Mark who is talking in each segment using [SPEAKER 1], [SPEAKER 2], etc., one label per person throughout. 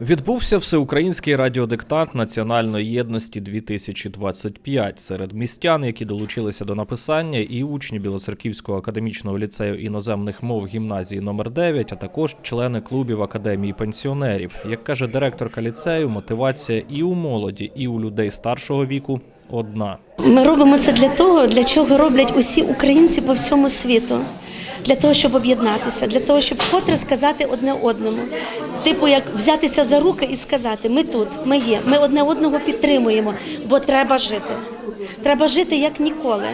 [SPEAKER 1] Відбувся всеукраїнський радіодиктант національної єдності 2025 серед містян, які долучилися до написання, і учні Білоцерківського академічного ліцею іноземних мов гімназії номер 9 а також члени клубів академії пенсіонерів. Як каже директорка ліцею, мотивація і у молоді, і у людей старшого віку одна.
[SPEAKER 2] Ми робимо це для того, для чого роблять усі українці по всьому світу. Для того, щоб об'єднатися, для того, щоб вкотре сказати одне одному. Типу, як взятися за руки і сказати: ми тут, ми є, ми одне одного підтримуємо, бо треба жити. Треба жити як ніколи,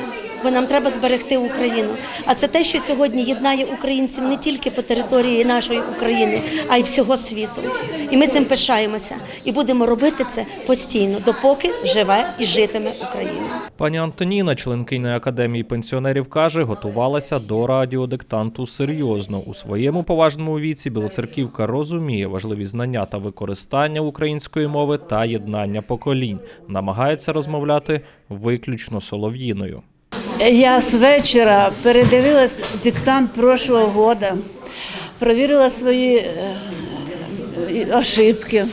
[SPEAKER 2] бо нам треба зберегти Україну. А це те, що сьогодні єднає українців не тільки по території нашої України, а й всього світу. І ми цим пишаємося і будемо робити це постійно, допоки живе і житиме Україна.
[SPEAKER 1] Пані Антоніна, членкиня академії пенсіонерів, каже, готувалася до радіодиктанту серйозно. У своєму поважному віці Білоцерківка розуміє важливі знання та використання української мови та єднання поколінь. Намагається розмовляти виключно солов'їною.
[SPEAKER 3] Я з вечора передивилась диктант прошлого года, провірила свої е, е, ошибки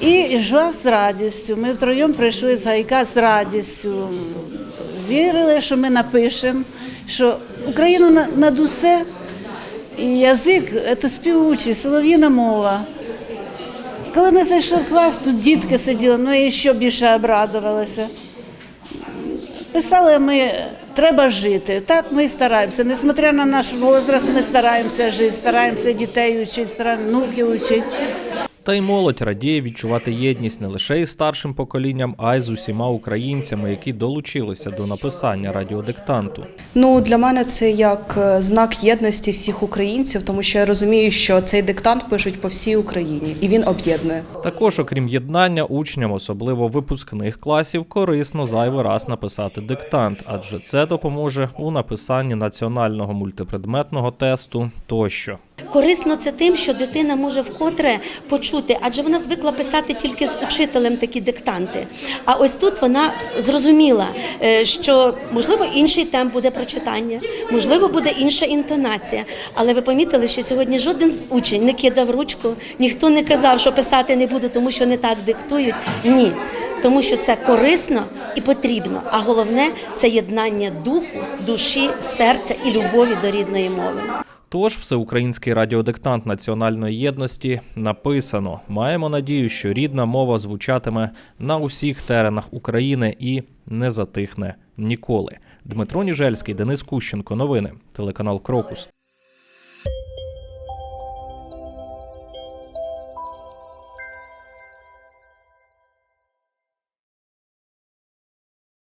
[SPEAKER 3] і йшла з радістю. Ми втроєм прийшли з гайка з радістю. Вірили, що ми напишемо, що Україна над усе, і язик це співучий, солов'їна мова. Коли ми зайшли в клас, тут дітки сиділи, ну і ще більше обрадувалися. Писали ми, треба жити. Так ми і стараємося. Несмотря на наш возраст, ми стараємося жити, стараємося дітей учити, стараємося внуків вчити.
[SPEAKER 1] Та й молодь радіє відчувати єдність не лише із старшим поколінням, а й з усіма українцями, які долучилися до написання радіодиктанту.
[SPEAKER 4] Ну для мене це як е, знак єдності всіх українців, тому що я розумію, що цей диктант пишуть по всій Україні, і він об'єднує.
[SPEAKER 1] Також, окрім єднання, учням, особливо випускних класів, корисно зайвий раз написати диктант, адже це допоможе у написанні національного мультипредметного тесту тощо.
[SPEAKER 2] Корисно це тим, що дитина може вкотре почути, адже вона звикла писати тільки з учителем такі диктанти. А ось тут вона зрозуміла, е, що можливо інший темп буде прочитання, можливо, буде інша інтонація. Але ви помітили, що сьогодні жоден з учень не кидав ручку, ніхто не казав, що писати не буду, тому що не так диктують. Ні. Тому що це корисно і потрібно. А головне це єднання духу, душі, серця і любові до рідної мови.
[SPEAKER 1] Тож, всеукраїнський радіодиктант національної єдності написано. Маємо надію, що рідна мова звучатиме на усіх теренах України і не затихне ніколи. Дмитро Ніжельський, Денис Кущенко. Новини. Телеканал Крокус.